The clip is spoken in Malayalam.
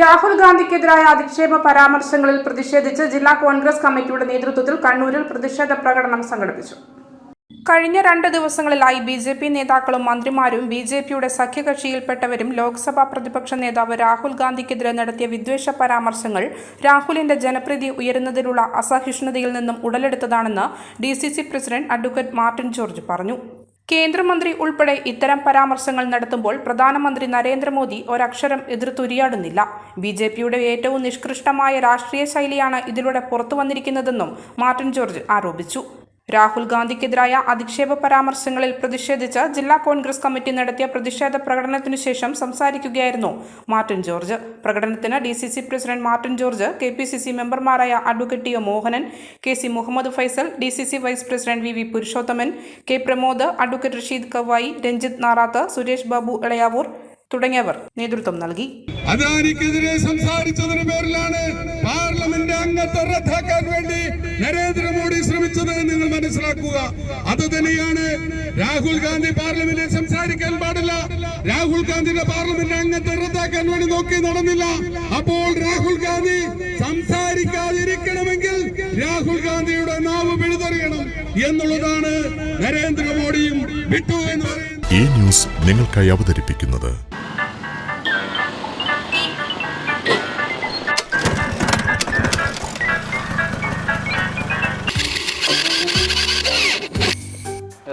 രാഹുൽ ഗാന്ധിക്കെതിരായ അധിക്ഷേപ പരാമർശങ്ങളിൽ പ്രതിഷേധിച്ച് ജില്ലാ കോൺഗ്രസ് കമ്മിറ്റിയുടെ നേതൃത്വത്തിൽ കണ്ണൂരിൽ പ്രതിഷേധ പ്രകടനം സംഘടിപ്പിച്ചു. കഴിഞ്ഞ രണ്ട് ദിവസങ്ങളിലായി ബി ജെ പി നേതാക്കളും മന്ത്രിമാരും ബി ജെ പിയുടെ സഖ്യകക്ഷിയിൽപ്പെട്ടവരും ലോക്സഭാ പ്രതിപക്ഷ നേതാവ് രാഹുൽ ഗാന്ധിക്കെതിരെ നടത്തിയ വിദ്വേഷ പരാമർശങ്ങൾ രാഹുലിന്റെ ജനപ്രീതി ഉയരുന്നതിലുള്ള അസഹിഷ്ണുതയിൽ നിന്നും ഉടലെടുത്തതാണെന്ന് D C C president advocate Martin George പറഞ്ഞു. കേന്ദ്രമന്ത്രി ഉൾപ്പെടെ ഇത്തരം പരാമർശങ്ങൾ നടത്തുമ്പോൾ പ്രധാനമന്ത്രി നരേന്ദ്രമോദി ഒരക്ഷരം എതിർത്തുരിയാടുന്നില്ല. ബി ജെ പിയുടെ ഏറ്റവും നിഷ്കൃഷ്ടമായ രാഷ്ട്രീയ ശൈലിയാണ് ഇതിലൂടെ പുറത്തു വന്നിരിക്കുന്നതെന്നും മാർട്ടിൻ ജോർജ് ആരോപിച്ചു. രാഹുൽ ഗാന്ധിക്കെതിരായ അധിക്ഷേപ പരാമർശങ്ങളിൽ പ്രതിഷേധിച്ച് ജില്ലാ കോൺഗ്രസ് കമ്മിറ്റി നടത്തിയ പ്രതിഷേധ പ്രകടനത്തിനു ശേഷം സംസാരിക്കുകയായിരുന്നു മാർട്ടിൻ ജോർജ്. പ്രകടനത്തിന് D C C president Martin George K P C C മെമ്പർമാരായ advocate T O Mohanan K C Muhammad Faisal D C C vice president V V Purushothaman K Pramod advocate Rasheed Kavayi Ranjith Narath Suresh Babu Elayavoor തുടങ്ങിയവർ നേതൃത്വം നൽകി. അദാനിക്കെതിരെ സംസാരിച്ചതിന് പേരിലാണ് പാർലമെന്റ് അംഗത്വം റദ്ദാക്കാൻ വേണ്ടി നരേന്ദ്രമോദി ശ്രമിച്ചത് നിങ്ങൾ മനസ്സിലാക്കുക. അത് തന്നെയാണ് രാഹുൽ ഗാന്ധി പാർലമെന്റിൽ സംസാരിക്കാൻ പാടില്ല. രാഹുൽ ഗാന്ധിയുടെ പാർലമെന്റ് അംഗത്തെ റദ്ദാക്കാൻ വേണ്ടി നോക്കി നടന്നില്ല. അപ്പോൾ രാഹുൽ ഗാന്ധി സംസാരിക്കാതിരിക്കണമെങ്കിൽ രാഹുൽ ഗാന്ധിയുടെ നാവ് പിഴുതെറിയണം എന്നുള്ളതാണ് നരേന്ദ്രമോദിയും വിട്ടു എന്ന് പറയുന്നത്. ഈ ന്യൂസ് നിങ്ങൾക്കായി അവതരിപ്പിക്കുന്നത്